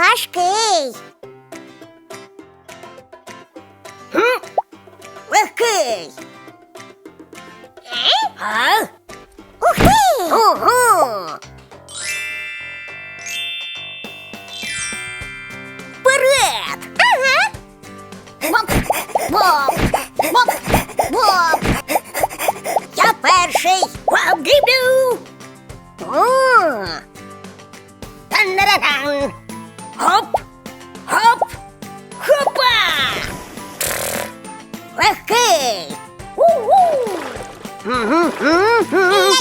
Важкий. Легкий. А? Ух ти! Ого. Вперед! Ага. Боп, боп, боп, боп. Я перший. Боп, діблю. О. Тан-ра-дан. Хоп, хоп, хопа. Легкий. У-у. Мгм, мгм.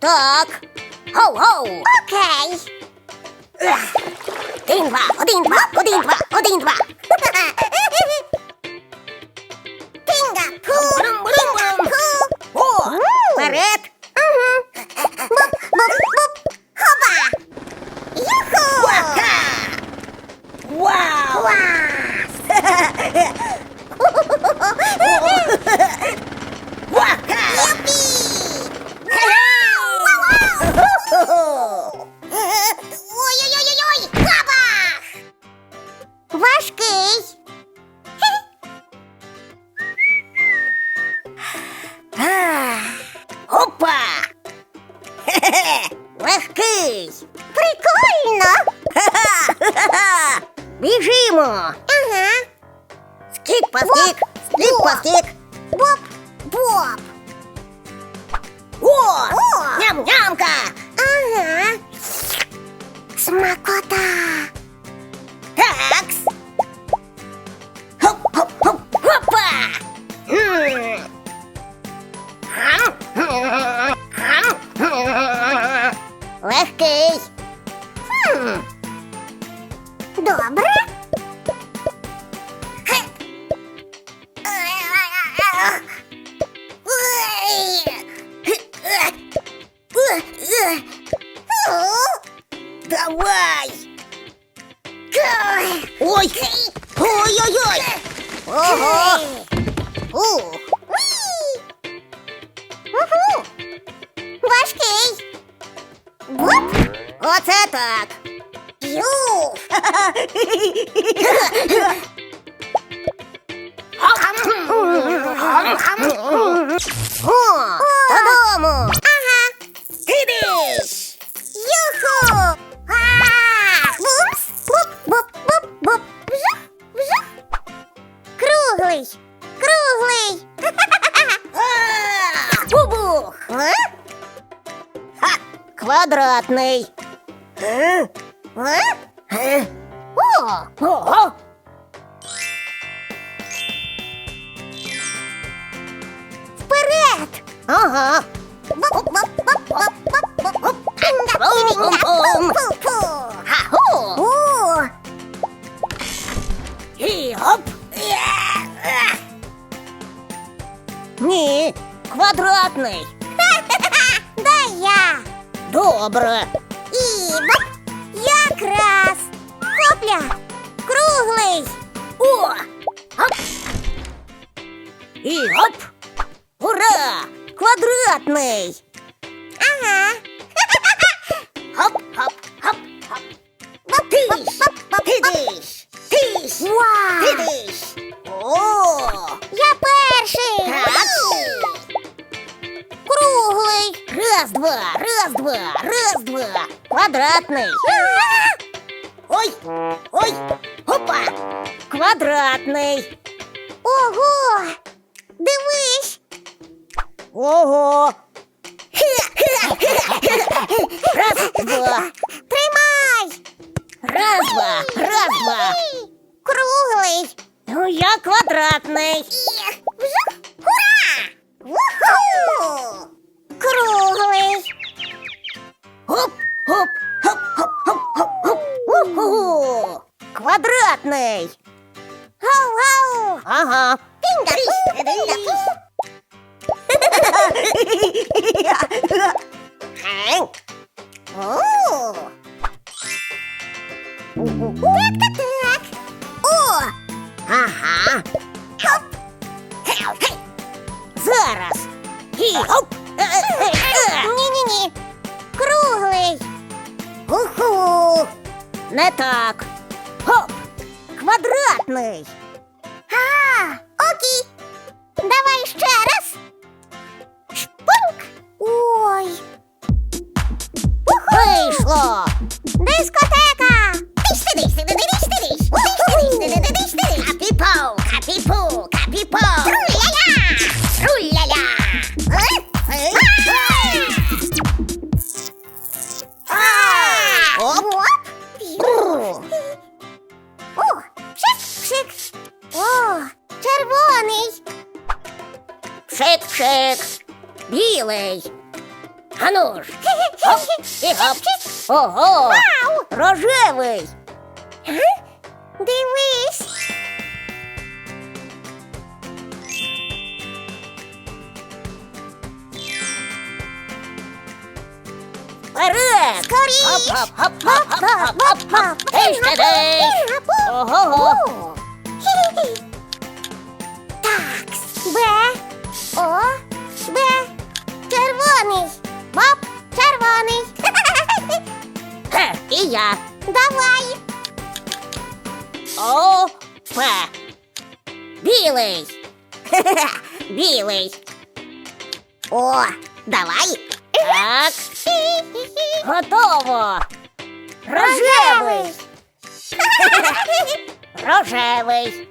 Так. Гоу-гоу. Окей. Один, два, один, два, один, два, один, два. Біжимо. Ага. Скік по скік, скік по скік. Боб, боб. О, О. ням-нямка. Ага. Смакота. Такс. Хоп-хоп-хоп, хопа. М. Хам. Хам. Легкий. Хм. Добре. Ой. Ой-ой-ой. Ого. Ух. Угу. Важкий. Боп. Оце так. Ю. Круглий. Круглий. А, Бубух. А? Квадратний. А? О. Вперед. Ага. Буп, Ні, квадратний. Дай я. Добре. І боп. Якраз. Хопля. Круглий. О! Оп! І оп! Ура! Квадратний! Ага. Хоп, хоп, хоп, хоп. Боп, Тиш! боп, боп, боп, боп. Тидиш! Тиш! Вау. Тидиш! О! Я перший. Так. Круглий. Раз, два, раз, два, раз, два. Квадратний. А. Ой! Ой! Опа! Квадратний. Ого. Дивись. Ого! Раз, два. Тримай. Раз, два, раз, два. Круглий. Ну, я квадратний. Уху! Квадратний. Гау-гау. Ага. Пінга-пінга-пінга-пу. Ген. О. Так, так, так. О! Ага. Хоп. Гей, гей. Зараз. І хоп. Ні-ні-ні. Круглий. Уху. Не так. Хоп. Квадратний. А, окей. Давай ще раз. Шпуньк. Ой. Вийшло. Дискотека. Пшик-пшик. Білий. Ану ж. Хоп і хоп. Ого. Рожевий. Дивись. Вперед! Скоріш! Хоп-хоп-хоп-хоп-хоп-хоп! Тиш ти диш! Ого-го! Давай. О, П. Білий. Білий. О, давай. Так. Готово. Рожевий. Рожевий.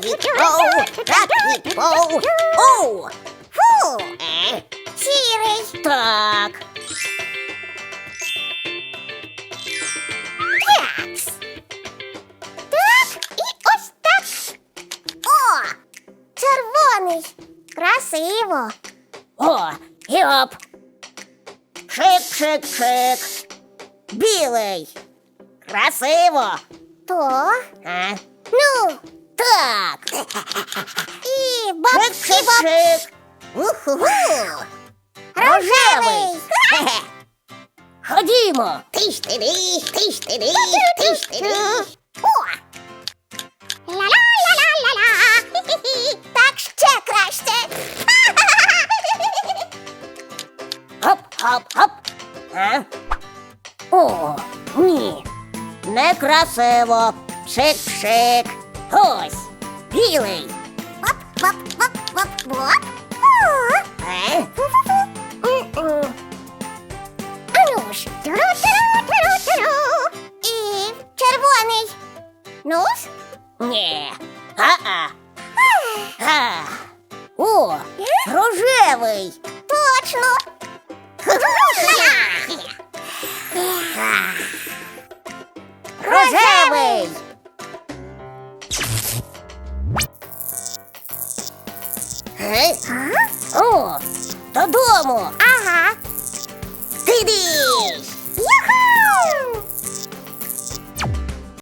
Капіпоу, капіпоу. Оу. Фу. Е. Сірий. Так. Красиво. О, і оп. Шик-шик-шик. Білий. Красиво. То? А? Ну, так. І баб Шик-шик-шик. Уху. Рожевий. Ходімо. Тиш ти диш, Хоп-хоп-хоп. А? О, ні. Некрасиво. Шик-шик. Ось. Білий. Воп-воп-воп-воп-воп. Е? М-м. Ану ж. Туру-туру-туру-туру. І червоний. Ну-с? Ні. А-а. О, додому. Ага. Ти диш.